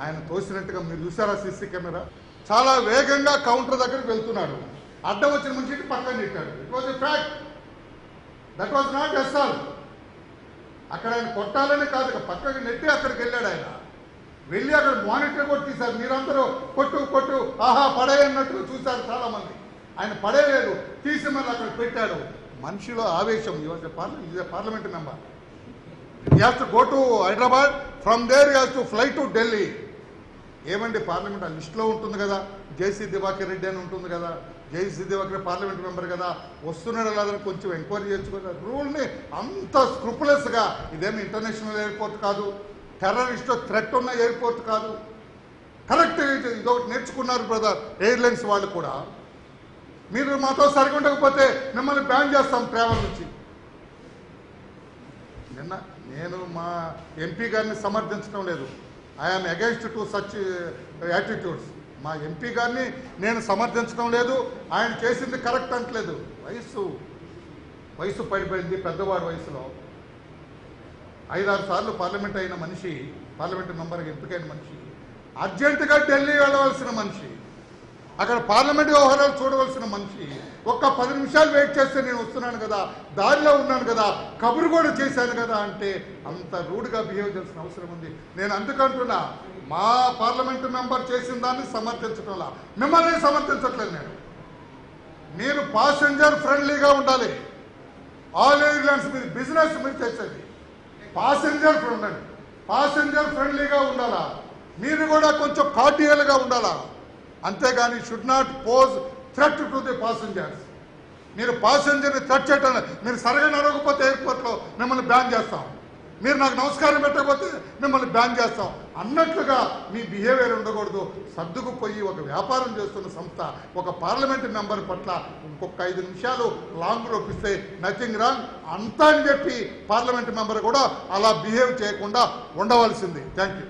ఆయన తోసినట్టుగా మీరు చూసారా సీసీ కెమెరా? చాలా వేగంగా కౌంటర్ దగ్గరికి వెళ్తున్నాడు అడ్డం వచ్చిన మనిషికి పక్కన నెట్టాడు. It was a fact that was not SR అక్కడ ఆయన కొట్టాలని కాదు ఇక పక్కకి నెట్టి అక్కడికి వెళ్ళాడు ఆయన. వెళ్ళి అక్కడ మానిటర్ కూడా తీశారు. మీరందరూ కొట్టు కొట్టు ఆహా పడేయన్నట్టు చూశారు చాలా మంది ఆయన పడేయలేదు. తీసి మళ్ళీ అక్కడ పెట్టాడు. మనిషిలో ఆవేశం. Is parliament member he has to go to Hyderabad from there he has to fly to Delhi ఏమండి పార్లమెంట్ ఆ లిస్టులో ఉంటుంది కదా? జేసీ దివాకర్ రెడ్డి అని ఉంటుంది కదా? జేసీ దివాకర్ పార్లమెంట్ మెంబర్ కదా? వస్తున్నాడు లేదని కొంచెం ఎంక్వైరీ చేయొచ్చు రూల్ని అంత స్క్రూపులెస్గా ఇదేమి ఇంటర్నేషనల్ ఎయిర్పోర్ట్ కాదు. టెర్రరిస్ట్ థ్రెట్ ఉన్న ఎయిర్పోర్ట్ కాదు. కరెక్ట్ ఇదొకటి నేర్చుకున్నారు బ్రదర్ ఎయిర్లైన్స్ వాళ్ళు కూడా. మీరు మాతో సరిగా ఉండకపోతే మిమ్మల్ని బ్యాన్ చేస్తాం ట్రావెల్ నుంచి. నిన్న నేను మా ఎంపీ గారిని సమర్థించడం లేదు. I'm against to such attitudes మా ఎంపీ గారిని నేను సమర్థించడం లేదు. ఆయన చేసింది కరెక్ట్ అంటలేదు. వయస్సు వయసు పడిపోయింది పెద్దవాడి వయసులో. ఐదారు సార్లు పార్లమెంట్ అయిన మనిషి పార్లమెంట్ మెంబర్గా ఎంపికైన మనిషి అర్జెంటుగా ఢిల్లీ వెళ్ళవలసిన మనిషి. అక్కడ పార్లమెంట్ వ్యవహారాలు చూడవలసిన మనిషి ఒక్క పది నిమిషాలు వెయిట్ చేస్తే నేను వస్తున్నాను కదా దారిలో ఉన్నాను కదా కబురు కూడా చేశాను కదా అంటే అంత రూడ్గా బిహేవ్ చేసిన అవసరం ఉంది. నేను అందుకంటున్నా మా పార్లమెంటు మెంబర్ చేసిన దాన్ని సమర్థించడంలా మిమ్మల్ని సమర్థించట్లేదు నేను. మీరు పాసెంజర్ ఫ్రెండ్లీగా ఉండాలి. ఆల్ ఎయిర్లైన్స్ మీద బిజినెస్ మీరు చేసేది. పాసెంజర్ ఫ్రెండ్ పాసెంజర్ ఫ్రెండ్లీగా ఉండాలా? మీరు కూడా కొంచెం కార్డియల్గా ఉండాలా? అంతేగాని should not pose threat to the passengers మీరు పాసెంజర్ని థ్రెట్ చేయటం మీరు సరిగా నడవకపోతే ఎయిర్పోర్ట్లో మిమ్మల్ని బ్యాన్ చేస్తాం. మీరు నాకు నమస్కారం పెట్టకపోతే మిమ్మల్ని బ్యాన్ చేస్తాం. అన్నట్లుగా మీ బిహేవియర్ ఉండకూడదు. సర్దుకుపోయి ఒక వ్యాపారం చేస్తున్న సంస్థ ఒక పార్లమెంట్ మెంబర్ పట్ల ఇంకొక ఐదు నిమిషాలు లాంగ్ లోపిస్తే నథింగ్ రాంగ్ అంతా అని చెప్పి పార్లమెంట్ మెంబర్ కూడా అలా బిహేవ్ చేయకుండా ఉండవలసింది. Thank you